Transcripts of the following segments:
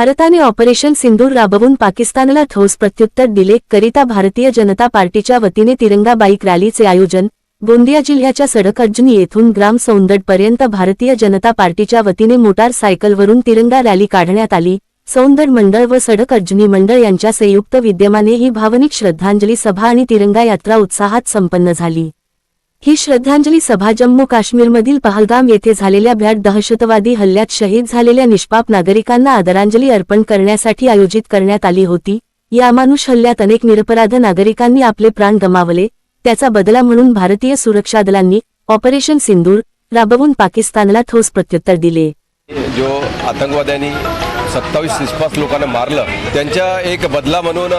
भारताने ऑपरेशन सिंदूर राबवून पाकिस्तानला ठोस प्रत्युत्तर दिले करिता भारतीय जनता पार्टीच्या वतीने तिरंगा बाईक रॅलीचे आयोजन गोंदिया जिल्ह्याच्या सडक अज्जनी येथून ग्राम सौंदडपर्यंत भारतीय जनता पार्टीच्या वतीने मोटार सायकलवरून तिरंगा रॅली काढण्यात आली. सौंदड मंडळ व सडक अज्जनी मंडळ यांच्या संयुक्त विद्यमाने ही भावनिक श्रद्धांजली सभा आणि तिरंगा यात्रा उत्साहात संपन्न झाली. ही श्रद्धांजली सभा जम्मू काश्मीरमधील पहलगाम येथे झालेल्या भ्याट दहशतवादी हल्ल्यात शहीद झालेल्या निष्पाप नागरिकांना आदरांजली अर्पण करण्यासाठी आयोजित करण्यात आली होती. या अमानुष हल्ल्यात अनेक निरपराध नागरिकांनी आपले प्राण गमावले. त्याचा बदला म्हणून भारतीय सुरक्षा दलांनी ऑपरेशन सिंदूर राबवून पाकिस्तानला ठोस प्रत्युत्तर दिले. जो आतंकवाद्यांनी सत्तावीस निष्पास लोकांना मारलं त्यांच्या एक बदला म्हणून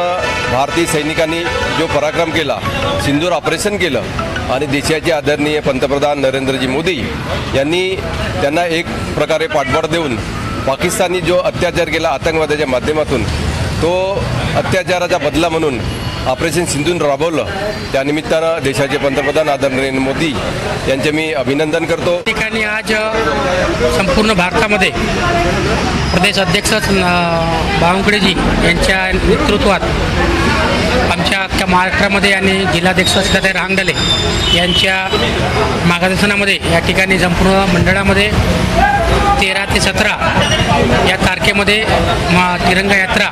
भारतीय सैनिकांनी जो पराक्रम केला सिंदूर ऑपरेशन केलं आणि देशाचे आदरणीय पंतप्रधान नरेंद्रजी मोदी यांनी त्यांना एक प्रकारे पाठबळ देऊन पाकिस्तानी जो अत्याचार केला आतंकवादाच्या माध्यमातून तो अत्याचाराचा बदला म्हणून ऑपरेशन सिंधून राबवलं. त्यानिमित्तानं देशाचे पंतप्रधान आदरणीय नरेंद्र मोदी यांचे मी अभिनंदन करतो. ठिकाणी आज संपूर्ण भारतामध्ये प्रदेश अध्यक्ष बावनकुळेजी यांच्या नेतृत्वात आमच्या अख्ख्या महाराष्ट्रामध्ये आणि जिल्हाध्यक्ष सदाताई रांगडले यांच्या मार्गदर्शनामध्ये या ठिकाणी संपूर्ण मंडळामध्ये तेरा ते सतरा या तारखेमध्ये तिरंगा यात्रा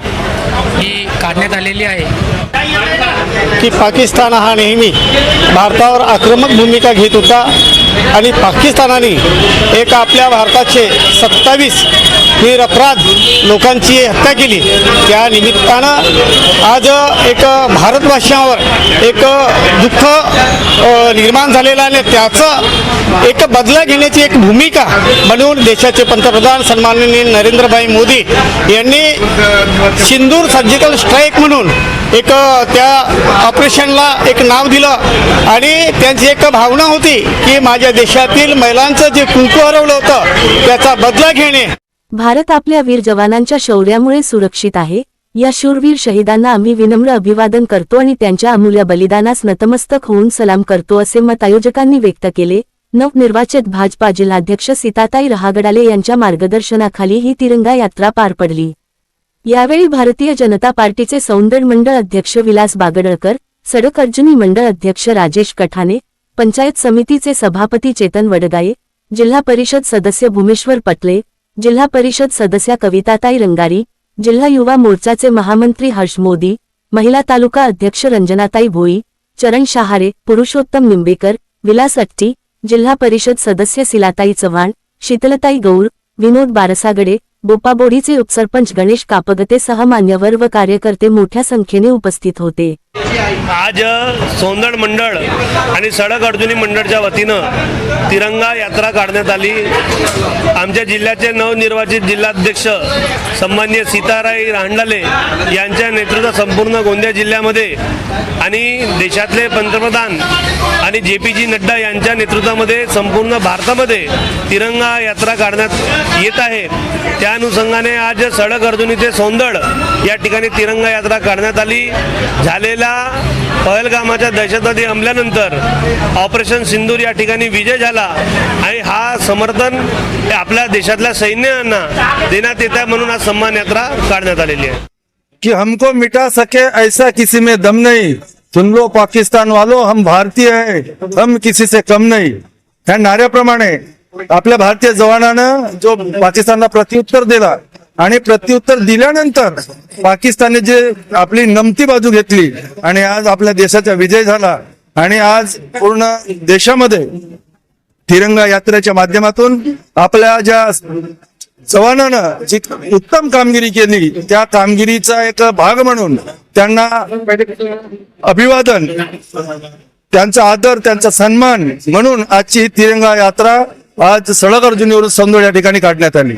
ही काढण्यात आलेली आहे. की पाकिस्तान हा नेहमी भारतावर आक्रमक भूमिका घेत होता आणि पाकिस्तानाने एक आपल्या भारताचे सत्तावीस निरपराध लोकांची हत्या केली. त्या निमित्तानं आज एक भारतवासियांवर एक दुःख निर्माण झालेलं आहे. आणि त्याचं एक बदला घेण्याची एक भूमिका म्हणून देशाचे पंतप्रधान सन्माननीय नरेंद्रभाई मोदी यांनी सिंदूर सर्जिकल स्ट्राईक म्हणून एक त्या ऑपरेशनला एक नाव दिलं आणि त्यांची एक भावना होती की माझ्या देशातील महिलांचं जे कुंकू हरवलं होतं त्याचा बदला घेणे. भारत आपल्या वीर जवानांच्या शौर्यामुळे सुरक्षित आहे. या शूरवीर शहीदांना आम्ही विनम्र अभिवादन करतो आणि त्यांच्या अमूल्य बलिदानास नतमस्तक होऊन सलाम करतो असे मत आयोजकांनी व्यक्त केले. नवनिर्वाचित भाजपा जिल्हाध्यक्ष सीताताई रहागडाले यांच्या मार्गदर्शनाखाली ही तिरंगा यात्रा पार पडली. यावेळी भारतीय जनता पार्टीचे सौंदर्य मंडळ अध्यक्ष विलास बागडळकर सडक अर्जुनी मंडळ अध्यक्ष राजेश कठाने पंचायत समितीचे सभापती चेतन वडगाये जिल्हा परिषद सदस्य भूमेश्वर पटले जिल्हा परिषद सदस्या कविताताई रंगारी जिल्हा युवा मोर्चाचे महामंत्री हर्ष मोदी महिला तालुका अध्यक्ष रंजनाताई भोई चरण शहारे पुरुषोत्तम निंबेकर विलास अट्टी जिल्हा परिषद सदस्य सिलाताई चव्हाण शीतलताई गौर विनोद बारसागडे बोपाबोडीचे उपसरपंच गणेश कापगतेसह मान्यवर व कार्यकर्ते मोठ्या संख्येने उपस्थित होते. आज सोंदड मंडळ आणि सडक अर्जुनी मंडळच्या वतीनं तिरंगा यात्रा काढण्यात आली. आमच्या जिल्ह्याचे नवनिर्वाचित जिल्हाध्यक्ष सन्मान्य सीताराई रांडाले यांच्या नेतृत्वात संपूर्ण गोंदिया जिल्ह्यामध्ये आणि देशातले पंतप्रधान आणि जे पी जी नड्डा यांच्या नेतृत्वामध्ये संपूर्ण भारतामध्ये तिरंगा यात्रा काढण्यात येत आहे. त्या अनुषंगाने आज सडक अर्जुनी ते सोंदड या ठिकाणी तिरंगा यात्रा काढण्यात आली. झालेला पहलगामाच्या दहशतवादी हमल्यानंतर ऑपरेशन सिंदूर या ठिकाणी विजय झाला. आणि हा समर्थन आपल्या देशातल्या सैन्यांना देण्यात येत आहे म्हणून आज सन्मान यात्रा काढण्यात आलेली आहे. की हमको मिटा सके ऐसा किसी में दम नहीं। तुम लो पाकिस्तान वालो हम भारतीय है। हम किसी से कम नाही। ह्या नाऱ्याप्रमाणे आपल्या भारतीय जवानानं जो पाकिस्तानला प्रत्युत्तर दिला आणि प्रत्युत्तर दिल्यानंतर पाकिस्तानने जे आपली नमती बाजू घेतली आणि आज आपल्या देशाचा विजय झाला आणि आज पूर्ण देशामध्ये तिरंगा यात्रेच्या माध्यमातून आपल्या ज्या जवानानं जी उत्तम कामगिरी केली त्या कामगिरीचा एक भाग म्हणून त्यांना अभिवादन त्यांचा आदर त्यांचा सन्मान म्हणून आजची तिरंगा यात्रा आज सडक अर्जुनीवरून समजून या ठिकाणी काढण्यात आली.